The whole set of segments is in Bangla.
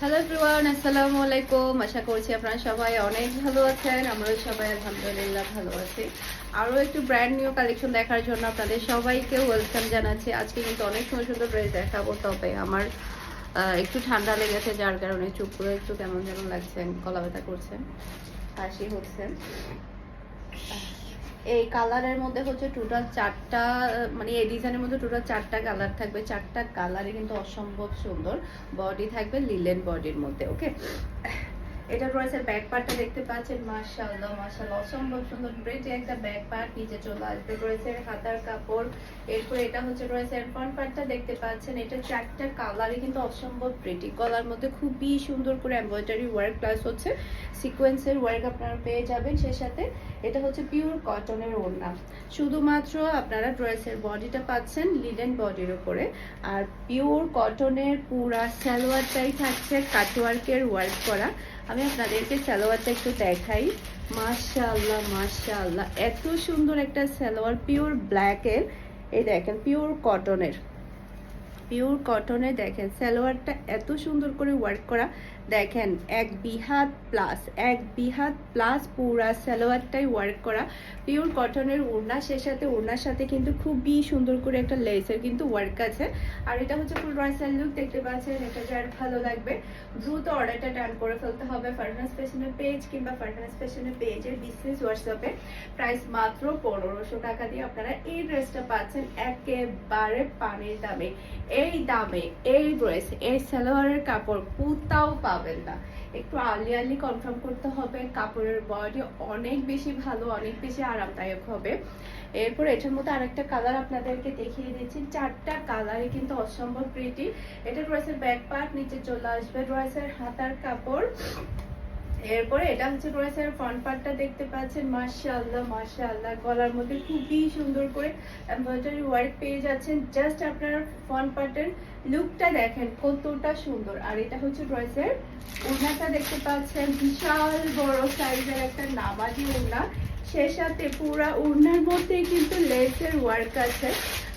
হ্যালো এভরিওয়ান আসসালামু আলাইকুম আশা করছি আপনারা সবাই অনেক ভালো আছেন। আমরাও সবাই আলহামদুলিল্লাহ ভালো আছি। আরও একটু ব্র্যান্ড নিউ কালেকশন দেখার জন্য আপনাদের সবাইকে ওয়েলকাম জানাচ্ছি। আজকে কিন্তু অনেক সুন্দর সুন্দর ড্রেস দেখাবো, তবে আমার একটু ঠান্ডা লেগেছে, যার কারণে চুপ করে একটু কেমন যেমন লাগছে গলা ব্যথা করছে, হাসি হচ্ছে। এই কালারের মধ্যে হচ্ছে টোটাল চারটা মানে এই ডিজাইনের মধ্যে টোটাল চারটা কালার থাকবে। চারটা কালারে কিন্তু অসম্ভব সুন্দর। বডি থাকবে লিলেন বডির মধ্যে ওকে এটা রয়েছে ব্যাক পার্টটা দেখতে পাচ্ছেন, মাশাআল্লাহ মাশাআল্লাহ। অসম্ভব সুন্দর প্রিন্টে একটা ব্যাক পার্ট নিচে চলে আসবে। রয়েছে হাতার কাপড়, এরপর এটা হচ্ছে রয়েছে ফ্রন্ট পার্টটা দেখতে পাচ্ছেন। এটা চারটা কালারই কিন্তু অসম্ভব প্রিটি গলার মধ্যে খুবই সুন্দর করে এমব্রয়ডারি ওয়ার্ক প্লাস হচ্ছে সিকোয়েন্সের ওয়ার্ক আপনারা পেয়ে যাবেন। সে সাথে এটা হচ্ছে পিওর কটনের ওড়না। শুধুমাত্র আপনারা ড্রেসের বডিটা পাচ্ছেন লিলেন বডির উপরে। আর পিওর কটনের পুরা সালোয়ারটাই থাকছে কাটওয়ার্কের ওয়ার্ক করা। আমি আপনাদেরকে সালোয়ারটা একটু দেখাই। মাশাআল্লাহ মাশাআল্লাহ। এত সুন্দর একটা সালোয়ার পিওর ব্ল্যাকের এই দেখেন পিওর কটনের পিওর কটনে দেখেন, সালোয়ারটা এত সুন্দর করে ওয়ার্ক করা। দেখেন, এক বিহাত প্লাস এক বিহাত প্লাস পুরা সালোয়ারটাই ওয়ার্ক করা। পিওর কটনের ওড়না সে সাথে, ওড়নার সাথে কিন্তু খুবই সুন্দর করে একটা লেসের কিন্তু ওয়ার্ক আছে। আর এটা হচ্ছে ফুল রয়সাল লুক দেখতে পাচ্ছেন, এটা যার ভালো লাগবে। দ্রুত অর্ডারটা ডান করে ফেলতে হবে ফারহানাস ফ্যাশনের পেজ কিংবা ফারহানাস ফ্যাশনের পেজের বিজনেস হোয়াটসঅ্যাপে প্রাইস মাত্র পনেরোশো টাকা দিয়ে আপনারা এই ড্রেসটা পাচ্ছেন একেবারে পানির দামে। এই দামে, এই ড্রেস এই সালোয়ারের কাপড় কোথাও পাবেন না। একটু আর্লি আর্লি কনফার্ম করতে হবে, কাপড়ের বডি অনেক বেশি ভালো, অনেক বেশি আরামদায়ক হবে। এরপর এটার মধ্যে আরেকটা কালার আপনাদেরকে দেখিয়ে দিচ্ছি। চারটা কালারই কিন্তু অসম্ভব প্রিটি এটা ড্রেসের ব্যাক পার্ট নিচে চলে আসবে ড্রেসের হাতার কাপড়। এরপরে এটা হচ্ছে ড্রেসের ফ্রন্ট পার্টটা দেখতে পাচ্ছেন। মাশাআল্লাহ মাশাআল্লাহ। গলার মধ্যে খুবই সুন্দর করে এমব্রয়ডারি ওয়ার্ক পেয়ে যাচ্ছেন। জাস্ট আপনারা ফ্রন্ট পার্টের লুকটা দেখেন কতটা সুন্দর। আর এটা হচ্ছে ড্রেসের ওড়নাটা দেখতে পাচ্ছেন। বিশাল বড় সাইজের একটা নামাজি ওড়না। সে সাথে পুরা ওড়নার মধ্যে কিন্তু লেসের ওয়ার্ক আছে।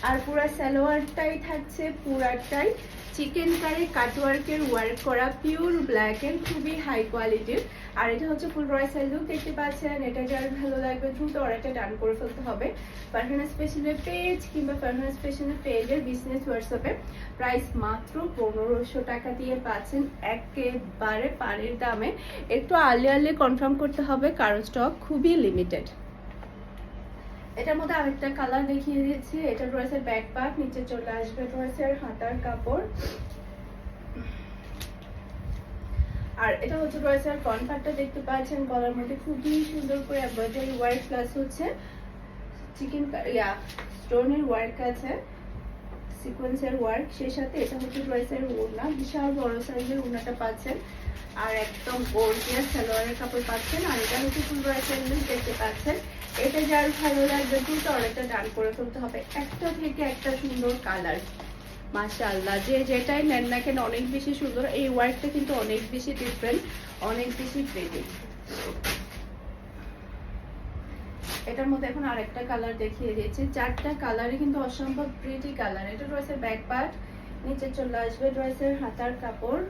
আর পুরা সালোয়ারটাই থাকছে, পুরাটাই চিকেন কারি কাটওয়ার্কের ওয়ার্ক করা পিওর ব্ল্যাক এন্ড খুবই হাই কোয়ালিটির আর এটা হচ্ছে ফুল রয়সাল লুক দেখতে পাচ্ছেন। এটা যার ভালো লাগবে, দ্রুত অর্ডারটা ডান করে ফেলতে হবে। ফারহানা স্পেশালের পেজ কিংবা ফারহানা স্পেশালের পেজের বিজনেস হোয়াটসঅ্যাপে প্রাইস মাত্র পনেরোশো টাকা দিয়ে পাচ্ছেন একেবারে পানির দামে। একটু আর্লি আর্লি কনফার্ম করতে হবে, কারণ স্টক খুবই লিমিটেড এটার মধ্যে আরেকটা কালার দেখিয়ে দিচ্ছি। এটা রয়েছে ব্যাক পার্ট নিচে চলে আসবে রয়েছে হাতার কাপড়। আর এটা হচ্ছে রয়েছে আর ফ্রন্ট পার্টটা দেখতে পাচ্ছেন, গলার মধ্যে খুবই সুন্দর করে এমব্রয়ডারি ওয়ার্ক প্লাস হচ্ছে চিকেন ইয়া স্টোনের ওয়ার্ক আছে সিকোয়েন্সের ওয়ার্ক সেই সাথে এটা হচ্ছে ড্রেসের ওড়না, বিশাল বড় সাইজের ওড়নাটা পাচ্ছেন। আর একদম গর্জিয়াস সালোয়ারের কাপড় পাচ্ছেন। আর এটা হচ্ছে ফুল লুক দেখতে পাচ্ছেন। এটা যার ভালো লাগবে, কিন্তু অনেকটা ডান করে ফেলতে হবে। একটা থেকে একটা সুন্দর কালার মাশাআল্লাহ, যে যেটাই নেন না কেন অনেক বেশি সুন্দর। এই ওয়ার্কটা কিন্তু অনেক বেশি ডিফারেন্ট অনেক বেশি প্রেটি এটার মধ্যে এখন আরেকটা কালার দেখিয়ে দিয়েছি। চারটা কালারই কিন্তু অসম্ভব প্রিটি কালার এটা রয়েছে ব্যাক পার্ট নিচে চলে আসবে রয়েছে হাতার কাপড়।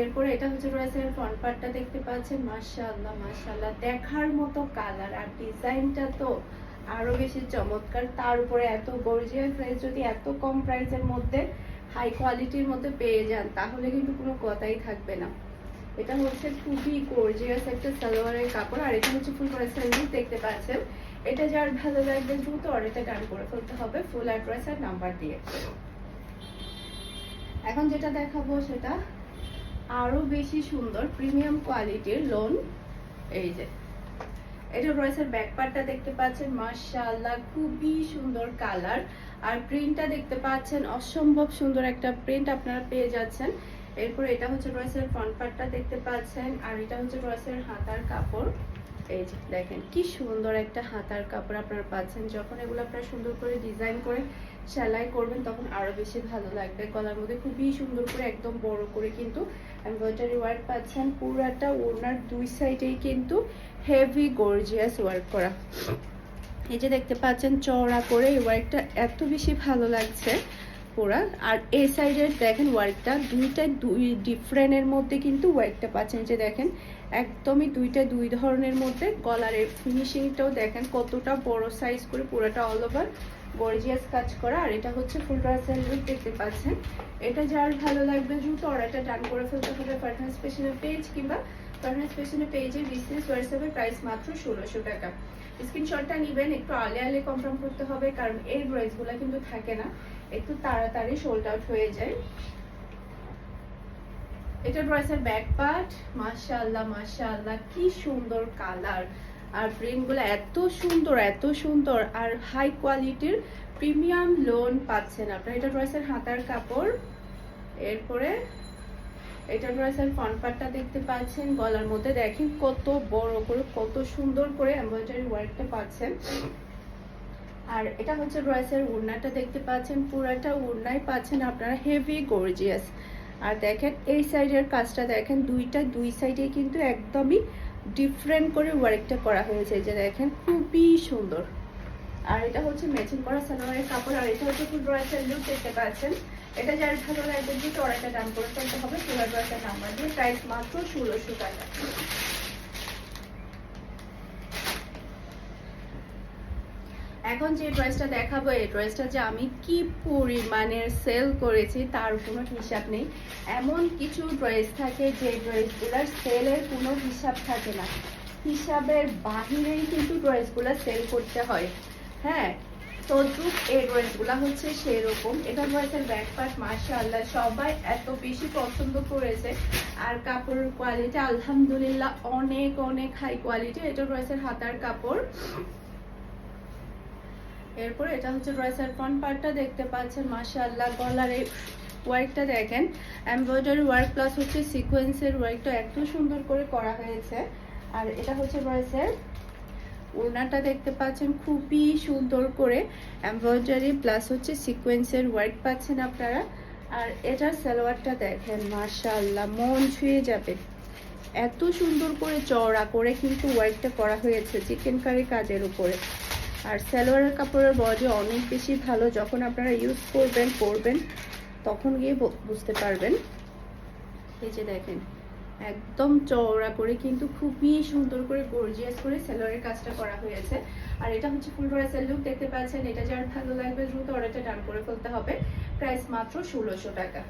এরপরে এটা হচ্ছে রয়েছে ফ্রন্ট পার্টটা দেখতে পাচ্ছেন, মাশাআল্লাহ মাশাআল্লাহ। দেখার মতো কালার আর ডিজাইনটা তো আরও বেশি চমৎকার। তার উপরে এত গর্জিয়াস প্রাইস যদি এত কম প্রাইসের মধ্যে হাই কোয়ালিটির মধ্যে পেয়ে যান, তাহলে কিন্তু কোনো কথাই থাকবে না। এটা হচ্ছে খুবই গর্জিয়াস একটা সালোয়ারের কাপড়, আর এটা হচ্ছে ফুল করে স্যান্ডেল দেখতে পাচ্ছেন। এটা যার ভালো লাগবে দ্রুত অর্ডারটা ডান করে ফেলতে হবে ফুল অ্যাড্রেস আর নাম্বার দিয়ে। এখন যেটা দেখাবো সেটা আরও বেশি সুন্দর প্রিমিয়াম কোয়ালিটির লোন এই যে, এটা রয়েছে ব্যাক পার্টটা দেখতে পাচ্ছেন, মাশাআল্লাহ, খুবই সুন্দর কালার আর প্রিন্টটা দেখতে পাচ্ছেন, অসম্ভব সুন্দর একটা প্রিন্ট আপনারা পেয়ে যাচ্ছেন। এরপর এটা হচ্ছে রয়েছে ফ্রন্ট পার্টটা দেখতে পাচ্ছেন, আর এটা হচ্ছে রয়েছে হাতার কাপড়। এই যে, দেখেন, কি সুন্দর একটা হাতার কাপড় আপনারা পাচ্ছেন। যখন এগুলো আপনারা সুন্দর করে ডিজাইন করে সেলাই করবেন, তখন আরও বেশি ভালো লাগবে। গলার মধ্যে খুবই সুন্দর করে, একদম বড় করে কিন্তু এমব্রয়ডারি ওয়ার্ক পাচ্ছেন। পুরাটা ওনার দুই সাইডেই কিন্তু হেভি গর্জিয়াস ওয়ার্ক করা। এই যে দেখতে পাচ্ছেন, চওড়া করে এই ওয়ার্কটা এত বেশি ভালো লাগছে। পোড়া। আর এই সাইডের দেখেন ওয়ার্কটা দুইটা দুই ডিফারেন্টের মধ্যে কিন্তু ওয়ার্কটা পাচ্ছেন। যে দেখেন, একদমই দুইটা দুই ধরনের মধ্যে গলারের ফিনিশিংটাও দেখেন কতটা বড় সাইজ করে পুরোটা অল ওভার গর্জিয়াস কাজ করা। আর এটা হচ্ছে ফুল রাসেল দেখতে পাচ্ছেন। এটা যার ভালো লাগবে দ্রুত অর্ডারটা ডান করে ফেলতে হবে পারফরমেন্স স্পেশালের পেজ কিংবা পারফরমেন্স স্পেশালের পেজে বিজনেস হোয়াটসঅ্যাপের প্রাইস মাত্র ষোলোশো টাকা। স্ক্রিনশটটা নেবেন, একটু আলে আলে কনফার্ম করতে হবে, কারণ এই ড্রেসগুলো কিন্তু থাকে না। একটু তাড়াতাড়ি সোল্ড আউট হয়ে যায়। এটা ড্রেসের ব্যাক পার্ট মাশাআল্লাহ মাশাআল্লাহ, কি সুন্দর কালার আর প্রিন্টগুলো এত সুন্দর এত সুন্দর। আর হাই কোয়ালিটির প্রিমিয়াম লোন পাচ্ছেন আপনারা। এটা ড্রেসের হাতার কাপড়। এরপরে এটা ড্রেসের ফ্রন্ট পার্টটা দেখতে পাচ্ছেন, গলার মধ্যে দেখেন কত বড় করে, কত সুন্দর করে এমব্রয়ডারি ওয়ার্কটা পাচ্ছেন। আর এটা হচ্ছে ড্রেসের উড়নাটা দেখতে পাচ্ছেন, পুরাটা উড়নাই পাচ্ছেন আপনারা হেভি গর্জিয়াস আর দেখেন এই সাইডের কাজটা দেখেন, দুইটা, দুই সাইডে কিন্তু একদমই ডিফারেন্ট করে ওয়ার্কটা করা হয়েছে যে দেখেন, খুবই সুন্দর। আর এটা হচ্ছে ম্যাচিং করা সালোয়ারের কাপড়, আর এটা হচ্ছে ফুল ড্রেসের লুক দেখতে পাচ্ছেন। এটা যার ভালো লাগবে যে চড়াইটা দাম করে ফেলতে হবে ফুল ড্রেসের নাম্বার দিয়ে প্রাইস মাত্র ষোলোশো টাকা। এখন যে ড্রেসটা দেখাবো, এই ড্রেসটা যে আমি কি পরিমাণের সেল করেছি তার কোনো হিসাব নেই। এমন কিছু ড্রেস থাকে যে ড্রেসগুলোর সেলের কোনো হিসাব থাকে না। হিসাবের বাহিরেই কিন্তু ড্রেসগুলো সেল করতে হয়। হ্যাঁ তদ্রুপ এই ড্রেসগুলো হচ্ছে সেরকম। এটা ড্রেসের ব্যাক পার্ট মাশাআল্লাহ, সবাই এত বেশি পছন্দ করেছে। আর কাপড়ের কোয়ালিটি আলহামদুলিল্লাহ, অনেক অনেক হাই কোয়ালিটি এটা ড্রেসের হাতার কাপড়। এরপর এটা হচ্ছে ড্রেসের ফ্রন্ট পার্টটা দেখতে পাচ্ছেন, মাশাআল্লাহ, গলার এই ওয়ার্কটা দেখেন। এমব্রয়ডারি ওয়ার্ক প্লাস হচ্ছে সিকোয়েন্সের ওয়ার্কটা এত সুন্দর করে করা হয়েছে। আর এটা হচ্ছে ড্রেসের ওড়নাটা দেখতে পাচ্ছেন খুবই সুন্দর করে এমব্রয়ডারি প্লাস হচ্ছে সিকোয়েন্সের ওয়ার্ক পাচ্ছেন আপনারা। আর এটার সালোয়ারটা দেখেন, মাশাআল্লাহ, মন ছুঁয়ে যাবে। এত সুন্দর করে চওড়া করে কিন্তু ওয়ার্কটা করা হয়েছে চিকেন কারি কাজের উপরে। আর সালোয়ারের কাপড়ের বডি অনেক বেশি ভালো, যখন আপনারা ইউজ করবেন, পরবেন, তখন গিয়ে বুঝতে পারবেন। এই যে দেখেন। একদম চওড়া করে কিন্তু খুবই সুন্দর করে গর্জিয়াস করে সালোয়ারের কাজটা করা হয়েছে। আর এটা হচ্ছে ফুল ড্রেসের লুক দেখতে পাচ্ছেন, এটা যার ভালো লাগবে দ্রুত অর্ডারটা ডান করে ফেলতে হবে। প্রাইস মাত্র ষোলোশো টাকা।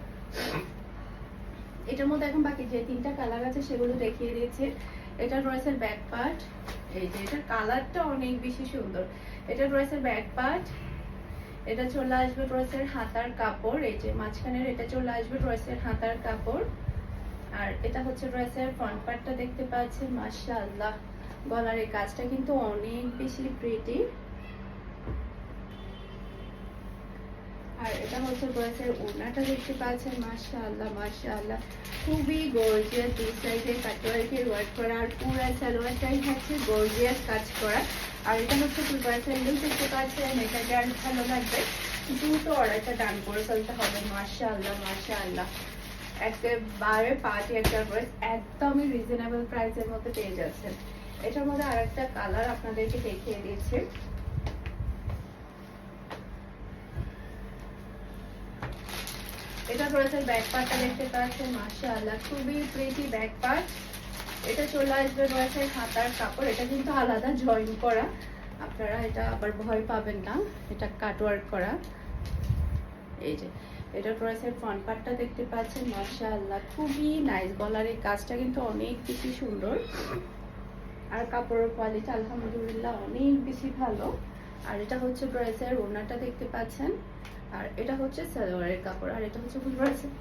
এটার মধ্যে এখন বাকি যে তিনটা কালার আছে সেগুলো দেখিয়ে দিয়েছে এটা রয়েছে ব্যাক পার্ট এই যে এটার কালারটা অনেক বেশি সুন্দর। এটা রয়েছে ব্যাক পার্ট এটা চলে আসবে ড্রেসের হাতার কাপড়, এই যে মাঝখানের এটা চলে আসবে ড্রেসের হাতার কাপড়। আর এটা হচ্ছে ড্রেসের ফ্রন্ট পার্টটা দেখতে পাচ্ছেন, মাশাআল্লাহ। গলার এই কাজটা কিন্তু অনেক বেশি প্রিটি আর এটা হচ্ছে ড্রেসের দেখতে পাচ্ছেন, মাশাআল্লাহ মাশাআল্লাহ। খুবই গর্জিয়াস দুই সাইডে ওয়ার্ক করা আর পুরো সালোয়ারটাই হচ্ছে গর্জিয়াস কাজ করা। আর এটা হচ্ছে ফুল ড্রেসের লুক দেখতে পাচ্ছেন, এটা যার ভালো লাগবে? দ্রুত অর্ডারটা ডান করে ফেলতে হবে, মাশাআল্লাহ মাশাআল্লাহ। একেবারে পার্টি একটা ড্রেস একদমই রিজনেবল প্রাইসের মধ্যে পেয়ে যাচ্ছেন। এটার মধ্যে আরেকটা কালার আপনাদেরকে দেখিয়ে দিচ্ছি। এটা রয়েছে ব্যাক দেখতে পাচ্ছেন মাশাআল্লাহ, খুবই প্রিটি ব্যাক পার্ট এটা চলে আসবে রয়েছে হাতার কাপড়, এটা কিন্তু আলাদা জয়েন করা। আপনারা এটা আবার ভয় পাবেন না, এটা কাটওয়ার্ক করা। এই যে এটা রয়েছে ফ্রন্ট পার্টটা দেখতে পাচ্ছেন, মাশাআল্লাহ, খুবই নাইস গলার এই কাজটা কিন্তু অনেক বেশি সুন্দর। আর কাপড়ের কোয়ালিটি আলহামদুলিল্লাহ অনেক বেশি ভালো। আর এটা হচ্ছে ড্রেসের ওড়নাটা দেখতে পাচ্ছেন, আর এটা হচ্ছে সালোয়ারের কাপড়, আর এটা হচ্ছে ফুল ড্রেসের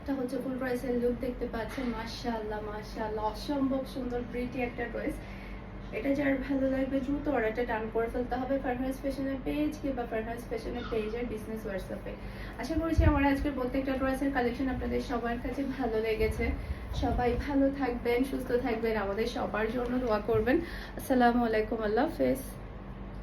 এটা হচ্ছে ফুল ড্রেসের লুক দেখতে পাচ্ছেন, মাশাআল্লাহ মাশাআল্লাহ, অসম্ভব সুন্দর প্রিটি একটা ড্রেস এটা যার ভালো লাগবে দ্রুত অর্ডারটা ডান করে ফেলতে হবে ফারহাস ফ্যাশনের পেজ কিংবা ফারহাস ফ্যাশনের পেজের বিজনেস হোয়াটসঅ্যাপে আশা করছি আমার আজকের প্রত্যেকটা ড্রেসের কালেকশন আপনাদের সবার কাছে ভালো লেগেছে। সবাই ভালো থাকবেন, সুস্থ থাকবেন, আমাদের সবার জন্য দোয়া করবেন। আসসালামু আলাইকুম, আল্লাহ হাফেজ।